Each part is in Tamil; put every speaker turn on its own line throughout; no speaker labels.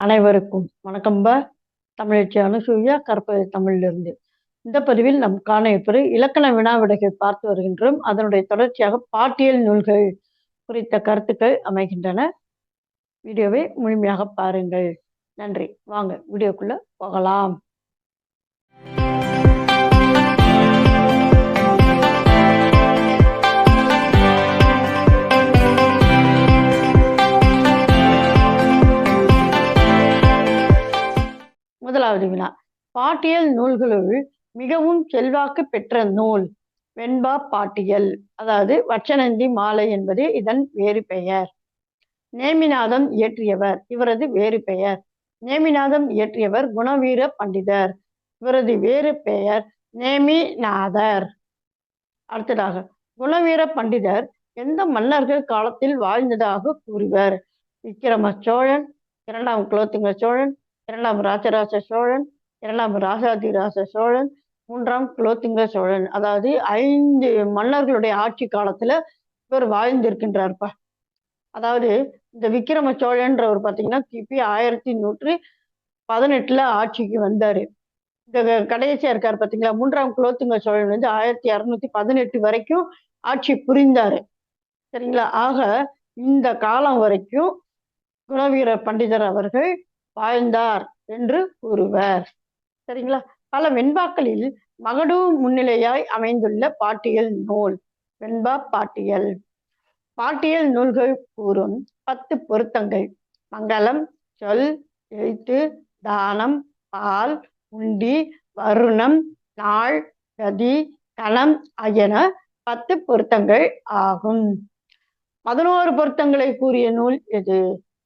அனைவருக்கும் வணக்கம்பா தமிழச்சி அனுசூயா கற்பது தமிழிலிருந்து. இந்த பதிவில் நம் காண இருப்பது இலக்கண வினாவிடைகள் பார்த்து வருகின்றோம். அதனுடைய தொடர்ச்சியாக பாட்டியல் நூல்கள் குறித்த கருத்துக்கள் அமைகின்றன. வீடியோவை முழுமையாக பாருங்கள். நன்றி. வாங்க வீடியோக்குள்ள போகலாம். பாட்டியல் நூல்களுள் மிகவும் செல்வாக்கு பெற்ற நூல் வெண்பா பாட்டியல். அதாவது வச்சனந்தி மாலை என்பது இதன் வேறு பெயர். நேமிநாதம் இயற்றியவர். இவரது வேறு பெயர். நேமிநாதம் இயற்றியவர் குணவீர பண்டிதர். இவரது வேறு பெயர் நேமிநாதர். அடுத்ததாக குணவீர பண்டிதர் எந்த மன்னர்கள் காலத்தில் வாழ்ந்ததாக கூறுவர்? விக்கிரம சோழன் இரண்டாம் குலோத்துங்க சோழன் இரண்டாம் ராஜராஜ சோழன் இரண்டாம் ராசாதிராச சோழன் மூன்றாம் குலோத்துங்க சோழன். அதாவது ஐந்து மன்னர்களுடைய ஆட்சி காலத்துல இவர் வாழ்ந்திருக்கின்றார்ப்பா. அதாவது இந்த விக்கிரம சோழன்றவர் பார்த்தீங்கன்னா கிபி ஆயிரத்தி நூற்றி பதினெட்டுல ஆட்சிக்கு வந்தாரு. இந்த கடைசியா இருக்காரு பார்த்தீங்களா மூன்றாம் குலோத்துங்க சோழன் வந்து ஆயிரத்தி அறுநூத்தி பதினெட்டு வரைக்கும் ஆட்சி புரிந்தாரு. சரிங்களா? ஆக இந்த காலம் வரைக்கும் குணவீர பண்டிதர் அவர்கள் வாழ்ந்தார் என்று கூறுவர். சரிங்களா? பல வெண்பாக்களில் மகடு முன்னிலையாய் அமைந்துள்ள பாட்டியல் நூல் வெண்பா பாட்டியல். பாட்டியல் நூல்கள் கூறும் பத்து பொருத்தங்கள். மங்களம் சொல் எழுத்து தானம் பால் உண்டி வருணம் நாள் கதி கணம் ஆகியன பத்து பொருத்தங்கள் ஆகும். பதினோரு பொருத்தங்களை கூறிய நூல் எது?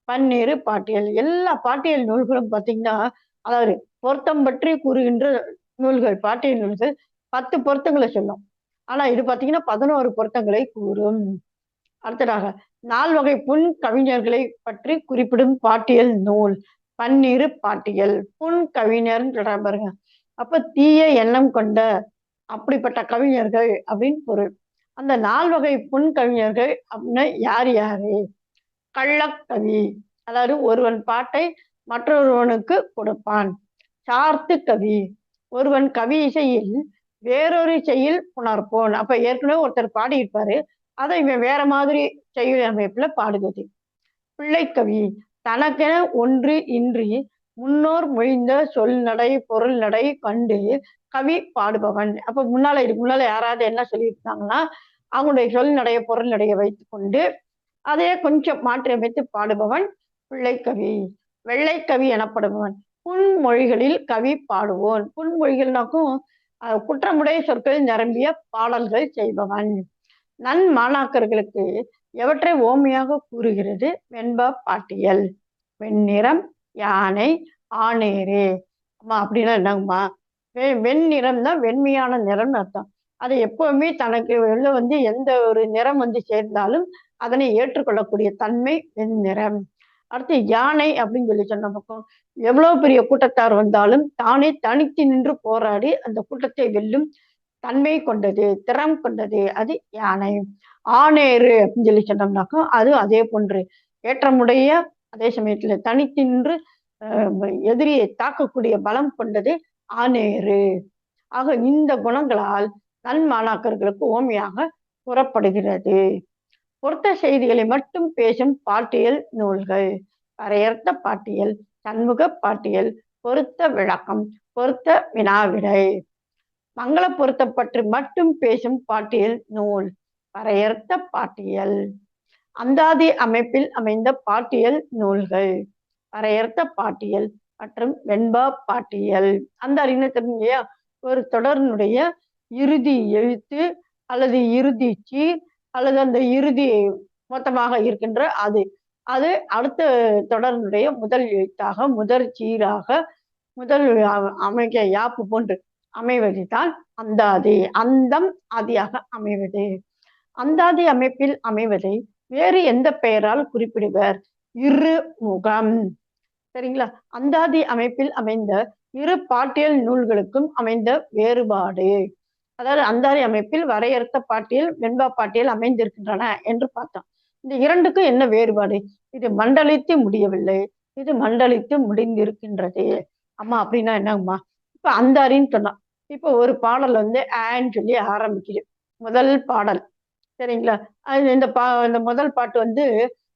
பன்னீர் பாட்டியல். எல்லா பாட்டியல் நூல்களும் பார்த்தீங்கன்னா அதாவது பொருத்தம் பற்றி கூறுகின்ற நூல்கள் பாட்டியல் நூல்கள் பத்து பொருத்தங்களை சொல்லும் ஆனா இது பார்த்தீங்கன்னா பதினோரு பொருத்தங்களை கூறும். அடுத்ததாக நால் வகை புன் கவிஞர்களை பற்றி குறிப்பிடும் பாட்டியல் நூல் பன்னீர் பாட்டியல். புன் கவிஞர் பாருங்க. அப்ப தீய எண்ணம் கொண்ட அப்படிப்பட்ட கவிஞர்கள் அப்படின்னு பொருள். அந்த நால் வகை புன் கவிஞர்கள் அப்படின்னா யார் யாரு? கள்ளக்கவி. அதாவது ஒருவன் பாட்டை மற்றொருவனுக்கு கொடுப்பான். சார்த்து கவி. ஒருவன் கவி இசையில் வேறொரு இசையில் புணர்ப்போன். அப்ப ஏற்கனவே ஒருத்தர் பாடியிருப்பாரு. அதை இவன் வேற மாதிரி செயல் அமைப்புல பாடுவது. பிள்ளைக்கவி தனக்கென ஒன்று இன்றி முன்னோர் மொழிந்த சொல் நடை பொருள் நடை கண்டு கவி பாடுபவன். அப்ப முன்னால இதுக்கு முன்னால யாராவது என்ன சொல்லியிருந்தாங்கன்னா அவங்களுடைய சொல் நடைய பொருள் நடைய வைத்து கொண்டு அதையே கொஞ்சம் மாற்றி அமைத்து பாடுபவன் பிள்ளைக்கவி வெள்ளைக்கவி எனப்படுபவன். புன்மொழிகளில் கவி பாடுவோன். புன்மொழிகள்னாக்கும் குற்றமுடைய சொற்கள் நிரம்பிய பாடல்கள் செய்பவன். நன் மாணாக்கர்களுக்கு எவற்றை ஓமையாக கூறுகிறது? வெண்பா பாட்டியல். வெண்ணிறம் யானை ஆணேரே. அம்மா அப்படின்னா என்னங்கம்மா? வெ வெண்ணிறம் தான் வெண்மையான நிறம்னு அர்த்தம். அது எப்பவுமே தனக்கு உள்ள வந்து எந்த ஒரு நிறம் வந்து சேர்ந்தாலும் அதனை ஏற்றுக்கொள்ளக்கூடிய தன்மை வெண்ணிறம். அடுத்து யானை அப்படின்னு சொல்லி சொன்ன பக்கம் எவ்வளவு பெரிய கூட்டத்தார் வந்தாலும் தானே தனித்து நின்று போராடி அந்த கூட்டத்தை வெல்லும் தன்மை கொண்டது திறம் கொண்டது அது யானை. ஆனேறு அப்படின்னு சொல்லி சொன்னோம்னாக்கா அது அதே போன்று ஏற்றமுடைய அதே சமயத்துல தனித்து நின்று எதிரியை தாக்கக்கூடிய பலம் கொண்டது ஆணேறு. ஆக இந்த குணங்களால் நன்மாணாக்கர்களுக்கு ஓமையாக கூறப்படுகிறது. பொருத்த செய்திகளை மட்டும் பேசும் பாட்டியல் நூல்கள். வரையறுத்த பாட்டியல் சண்முக பாட்டியல் பொருத்த விளக்கம் பொருத்த வினாவிடை. மங்கள பொருத்த பற்றி மட்டும் பேசும் பாட்டியல் நூல். வரையறுத்த பாட்டியல். அந்தாதி அமைப்பில் அமைந்த பாட்டியல் நூல்கள். வரையறுத்த பாட்டியல் மற்றும் வெண்பா பாட்டியல். அந்த அறிஞர் இல்லையா ஒரு தொடரினுடைய இறுதி எழுத்து அல்லது இறுதி சீர் அல்லது அந்த இறுதி மொத்தமாக இருக்கின்ற அது. அது அடுத்த தொடரினுடைய முதல் எழுத்தாக முதல் சீராக முதல் அமைக்க யாப்பு போன்று அமைவதுதான் அந்தாதி அந்தம் ஆதியாக அமைவது. அந்தாதி அமைப்பில் அமைவதை வேறு எந்த பெயரால் குறிப்பிடுவர்? இரு முகம். சரிங்களா? அந்தாதி அமைப்பில் அமைந்த இரு பாட்டியல் நூல்களுக்கும் அமைந்த வேறுபாடு. அதாவது அந்தாரி அமைப்பில் வரையறுத்த பாட்டியல் வெண்பா பாட்டியல் அமைந்திருக்கின்றன என்று பார்த்தோம். இந்த இரண்டுக்கும் என்ன வேறுபாடு? இது மண்டலித்து முடியவில்லை. இது மண்டலித்து முடிந்திருக்கின்றது. அம்மா அப்படின்னா என்னங்கம்மா? இப்ப அந்தாரின்னு சொன்னான். இப்ப ஒரு பாடல் வந்து ஆன்னு சொல்லி ஆரம்பிக்குது. முதல் பாடல். சரிங்களா? அது இந்த பா இந்த முதல் பாட்டு வந்து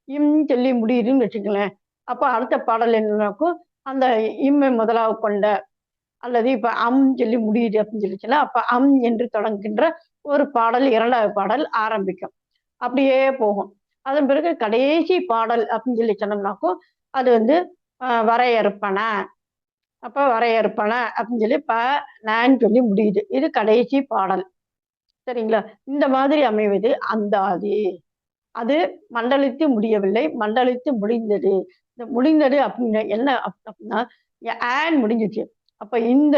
இம் சொல்லி முடியுதுன்னு வச்சுக்கலேன் அப்ப அடுத்த பாடல் என்னன்னாக்கும் அந்த இம்மை முதலாக கொண்ட அல்லது இப்ப அம் சொல்லி முடியுது அப்படின்னு சொல்லிச்சுன்னா அப்ப அம் என்று தொடங்குகின்ற ஒரு பாடல் இரண்டாவது பாடல் ஆரம்பிக்கும். அப்படியே போகும். அதன் பிறகு கடைசி பாடல் அப்படின்னு சொல்லி சொன்னோம்னாக்கும் அது வந்து வரையறுப்பன. அப்ப வரையறுப்பன அப்படின்னு சொல்லி ப நான் சொல்லி முடியுது. இது கடைசி பாடல். சரிங்களா? இந்த மாதிரி அமைவது அந்தாதி. அது மண்டலித்து முடியவில்லை. மண்டலித்து முடிந்தது. இந்த முடிந்தது அப்படின்னு என்ன அப்படின்னா ஆன் முடிஞ்சிச்சு. அப்ப இந்த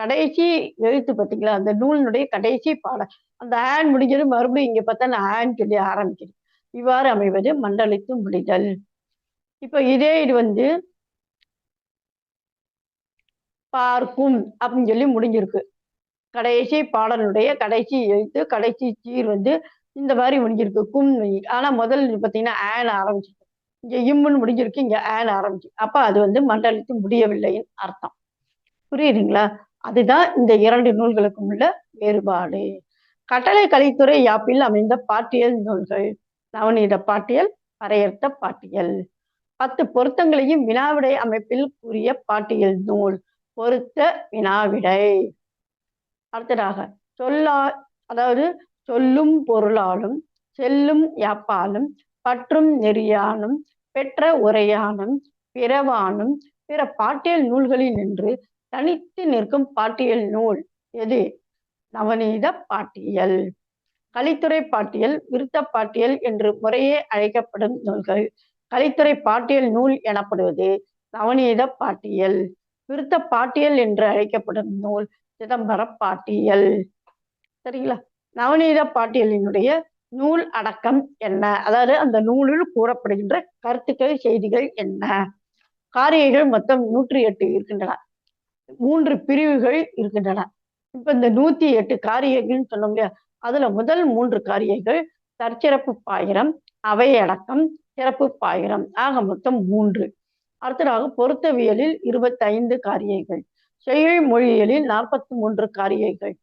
கடைசி எழுத்து பார்த்தீங்களா அந்த நூலினுடைய கடைசி பாடல். அந்த ஆன் முடிஞ்சது மறுபடியும் இங்க பார்த்தா நான் ஆன் சொல்லி ஆரம்பிக்கிறேன். இவ்வாறு அமைவது மண்டலித்து முடிதல். இப்ப இதே இது வந்து பார்க்கும் அப்படின்னு சொல்லி முடிஞ்சிருக்கு. கடைசி பாடலுடைய கடைசி எழுத்து கடைசி சீர் வந்து இந்த மாதிரி முடிஞ்சிருக்கு. கும் ஆனா முதல் பார்த்தீங்கன்னா ஆன் ஆரம்பிச்சிருக்கு. இங்க இம்முன்னு முடிஞ்சிருக்கு இங்க ஆன் ஆரம்பிச்சு. அப்ப அது வந்து மண்டலித்து முடியவில்லைன்னு அர்த்தம். புரியுதுங்களா? அதுதான் இந்த இரண்டு நூல்களுக்கும் உள்ள வேறுபாடு. கட்டளை கலைத்துறை யாப்பில் அமைந்த பாட்டியல் நூல்கள். நவநீத பாட்டியல் வரையறுத்த பாட்டியல். பத்து பொருத்தங்களையும் வினாவிடை அமைப்பில் கூறிய பாட்டியல் நூல் பொருத்த வினாவிடை. அடுத்ததாக சொல்லா அதாவது சொல்லும் பொருளாலும் செல்லும் யாப்பாலும் பற்றும் நெறியானும் பெற்ற உரையானும் பிறவானும் பிற பாட்டியல் நூல்களில் நின்று தனித்து நிற்கும் பாட்டியல் நூல் எது? நவநீத பாட்டியல். கலித்துறை பாட்டியல் விருத்த பாட்டியல் என்று முறையே அழைக்கப்படும் நூல்கள். கலித்துறை பாட்டியல் நூல் எனப்படுவது நவநீத பாட்டியல். விருத்த பாட்டியல் என்று அழைக்கப்படும் நூல் சிதம்பர பாட்டியல். சரிங்களா? நவநீத பாட்டியலினுடைய நூல் அடக்கம் என்ன? அதாவது அந்த நூலில் கூறப்படுகின்ற கருத்துக்கள் செய்திகள் என்ன? காரியங்கள் மொத்தம் நூற்றி எட்டு இருக்கின்றன. மூன்று பிரிவுகள் இருக்கின்றன. இப்ப இந்த நூத்தி எட்டு காரியங்கள்னு சொன்னோம் இல்லையா? அதுல முதல் மூன்று காரியங்கள் தற்சிறப்பு பாயிரம் அவையடக்கம் சிறப்பு பாயிரம். ஆக மொத்தம் மூன்று. அடுத்ததாக பொருத்தவியலில் இருபத்தைந்து காரியங்கள். செயல் மொழியியலில் நாற்பத்தி மூன்று காரியங்கள்.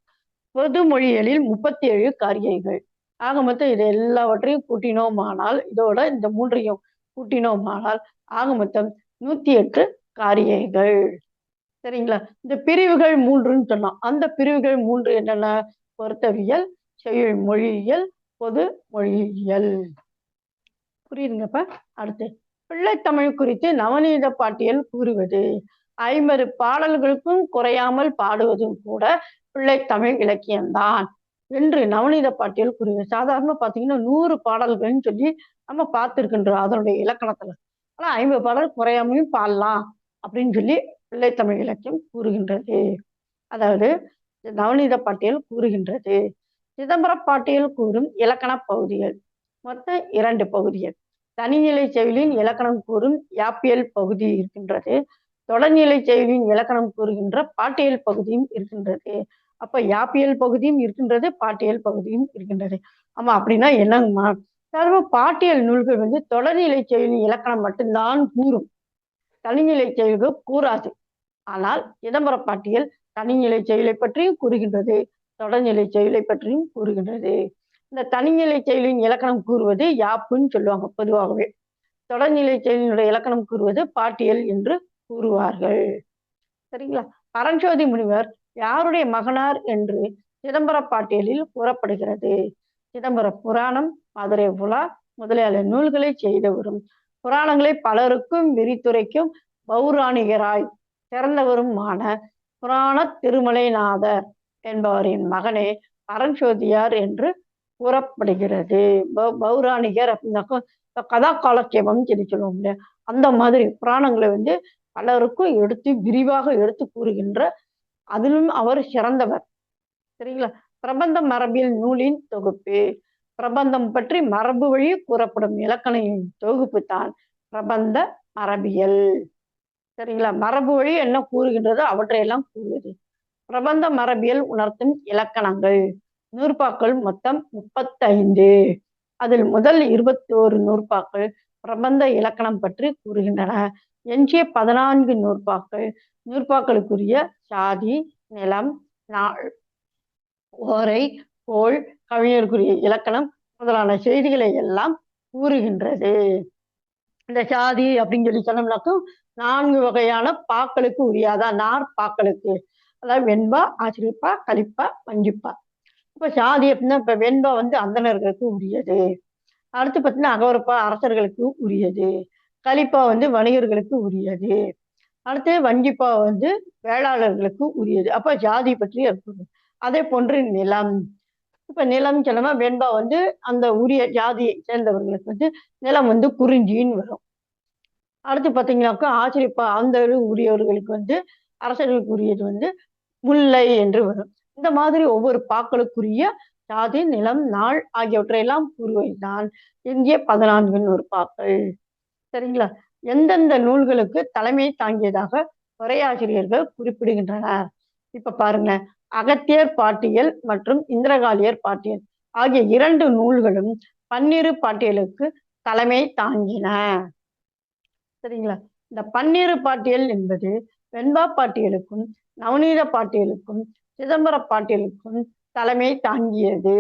பொது மொழியியலில் முப்பத்தி ஏழு காரியங்கள். ஆக மொத்தம் இது எல்லாவற்றையும் கூட்டினோமானால் இதோட இந்த மூன்றையும் கூட்டினோமானால் ஆக மொத்தம் நூத்தி எட்டு காரியங்கள். சரிங்களா? இந்த பிரிவுகள் மூன்றுன்னு சொன்னோம் அந்த பிரிவுகள் மூன்று என்னென்ன? பொருத்தவியல் செயல் மொழியியல் பொது மொழியியல் புரியுதுங்கப்ப? அடுத்து பிள்ளைத்தமிழ் குறித்து நவநீத பாட்டியல் கூறுவது. ஐம்பது பாடல்களுக்கும் குறையாமல் பாடுவதும் கூட பிள்ளைத்தமிழ் இலக்கியம்தான். என்று நவநீத பாட்டியல் கூறுவது. சாதாரண பார்த்தீங்கன்னா நூறு பாடல்கள்னு சொல்லி நம்ம பார்த்துருக்கின்றோம் அதனுடைய இலக்கணத்துல. ஆனா ஐம்பது பாடல் குறையாமலும் பாடலாம் அப்படின்னு சொல்லி பிள்ளைத்தமிழ் இலக்கியம் கூறுகின்றது. அதாவது நவநீத பாட்டியல் கூறுகின்றது. சிதம்பர பாட்டியல் கூறும் இலக்கண பகுதிகள். மொத்தம் இரண்டு பகுதிகள். தனிநிலை செயலின் இலக்கணம் கூறும் யாப்பியல் பகுதி இருக்கின்றது. தொடர்நிலை செயலின் இலக்கணம் கூறுகின்ற பாட்டியல் பகுதியும் இருக்கின்றது. அப்ப யாப்பியல் பகுதியும் இருக்கின்றது பாட்டியல் பகுதியும் இருக்கின்றது. ஆமா அப்படின்னா என்னங்கம்மா? சர்வ பாட்டியல் நூல்கள் வந்து தொடர்நிலை செயலின் இலக்கணம் மட்டும்தான் கூறும். தனிநிலை செயல்கள் கூறாது. ஆனால் சிதம்பர பாட்டியல் தனிநிலை செயலை பற்றியும் கூறுகின்றது தொடர்நிலை செயலை பற்றியும் கூறுகின்றது. இந்த தனிநிலை செயலின் இலக்கணம் கூறுவது யாப்புன்னு சொல்லுவாங்க பொதுவாகவே. தொடர்நிலை செயலினுடைய இலக்கணம் கூறுவது பாட்டியல் என்று கூறுவார்கள். சரிங்களா? பரஞ்சோதி முனிவர் யாருடைய மகனார் என்று சிதம்பர பாட்டியலில் கூறப்படுகிறது. சிதம்பர புராணம் மதுரை புலா முதலிய நூல்களை செய்தவரும் புராணங்களை பலருக்கும் விரித்துரைக்கும் பௌராணிகராய் சிறந்தவருமான புராண திருமலைநாதர் என்பவரின் மகனே பரஞ்சோதியார் என்று கூறப்படுகிறது. பௌராணிகர் அப்படின்னாக்கா கதா காலட்சேபம் சொல்லி சொல்லுவோம் இல்லையா? அந்த மாதிரி புராணங்களை வந்து பலருக்கும் எடுத்து விரிவாக எடுத்து கூறுகின்ற அதிலும் அவர் சிறந்தவர். சரிங்களா? பிரபந்த மரபியல் நூலின் தொகுப்பு. பிரபந்தம் பற்றி மரபு வழி கூறப்படும் இலக்கணையின் தொகுப்பு தான் பிரபந்த மரபியல். சரிங்களா? மரபு வழி என்ன கூறுகின்றதோ? அவற்றையெல்லாம் கூறுவது பிரபந்த மரபியல் உணர்த்தும் இலக்கணங்கள். நூற்பாக்கள் மொத்தம் முப்பத்தைந்து. அதில் முதல் இருபத்தி ஒரு நூற்பாக்கள் பிரபந்த இலக்கணம் பற்றி கூறுகின்றன. எஞ்சிய பதினான்கு நூற்பாக்கள் நூற்பாக்களுக்குரிய சாதி நிலம் நாள் ஓரை கோள் கவிஞருக்குரிய இலக்கணம் முதலான செய்திகளை எல்லாம் கூறுகின்றது. இந்த சாதி அப்படின்னு சொல்லி சொன்னோம்னாக்கும் நான்கு வகையான பாக்களுக்கு உரியாதான் நார் பாக்களுக்கு. அதாவது வெண்பா ஆசிரியப்பா கலிப்பா வஞ்சிப்பா இப்ப சாதி அப்படின்னா இப்ப வெண்பா வந்து அந்தனர்களுக்கு உரியது. அடுத்து பார்த்தீங்கன்னா அகவரப்பா அரசர்களுக்கு உரியது. கலிப்பா வந்து வணிகர்களுக்கு உரியது. அடுத்து வஞ்சிப்பா வந்து வேளாளர்களுக்கு உரியது. அப்ப ஜாதி பற்றி அதே போன்று நிலம். இப்ப நிலம் கிழமை வெண்பா வந்து அந்த உரிய ஜாதியை சேர்ந்தவர்களுக்கு வந்து நிலம் வந்து குறிஞ்சின்னு வரும். அடுத்து பார்த்தீங்கன்னாக்கா ஆச்சரியப்பா அந்த உரியவர்களுக்கு வந்து அரசர்களுக்கு உரியது வந்து முல்லை என்று வரும். இந்த மாதிரி ஒவ்வொரு பாக்களுக்குரிய ஜாதி நிலம் நாள் ஆகியவற்றையெல்லாம் கூறுவைதான் இந்திய பதினான்கு ஒரு பாக்கள். சரிங்களா? எந்தெந்த நூல்களுக்கு தலைமை தாங்கியதாக உரையாசிரியர்கள் குறிப்பிடுகின்றனர். இப்ப பாருங்க அகத்தியர் பாட்டியல் மற்றும் இந்திரகாலியர் பாட்டியல் ஆகிய இரண்டு நூல்களும் பன்னிரு பாட்டியலுக்கு தலைமை தாங்கின. சரிங்களா? இந்த பன்னிரு பாட்டியல் என்பது வெண்பா பாட்டியலுக்கும் நவநீத பாட்டியலுக்கும் சிதம்பர பாட்டியலுக்கும் தலைமை தாங்கியது.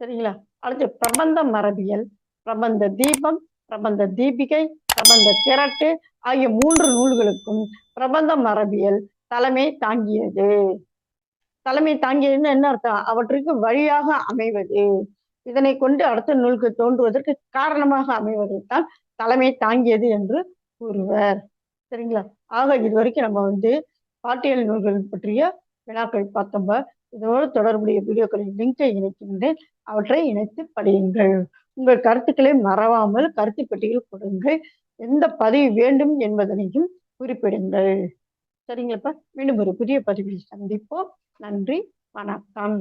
சரிங்களா? அடுத்து பிரபந்த மரபியல் பிரபந்த தீபம் பிரபந்த தீபிகை பிரபந்த திரட்டு ஆகிய மூன்று நூல்களுக்கும் பிரபந்த மரபியல் தலைமை தாங்கியது. தலைமை தாங்கியதுன்னு என்ன அர்த்தம்? அவற்றுக்கு வழியாக அமைவது. இதனை கொண்டு அடுத்த நூலுக்கு தோன்றுவதற்கு காரணமாக அமைவதைத்தான் தலைமை தாங்கியது என்று கூறுவர். சரிங்களா? ஆக இது வரைக்கும் நம்ம வந்து பாட்டியல் நூல்கள் பற்றிய வினாக்கள் பார்த்தோம்ப இதோடு தொடர்புடைய வீடியோக்களின் லிங்கை இணைக்கின்றேன். அவற்றை இணைத்து படியுங்கள். உங்கள் கருத்துக்களை மறவாமல் கருத்து பெட்டியில் கொடுங்கள். எந்த பதிவு வேண்டும் என்பதனையும் குறிப்பிடுங்கள். சரிங்களாப்பா மீண்டும் ஒரு புதிய பதிவில் சந்திப்போம். நன்றி வணக்கம்.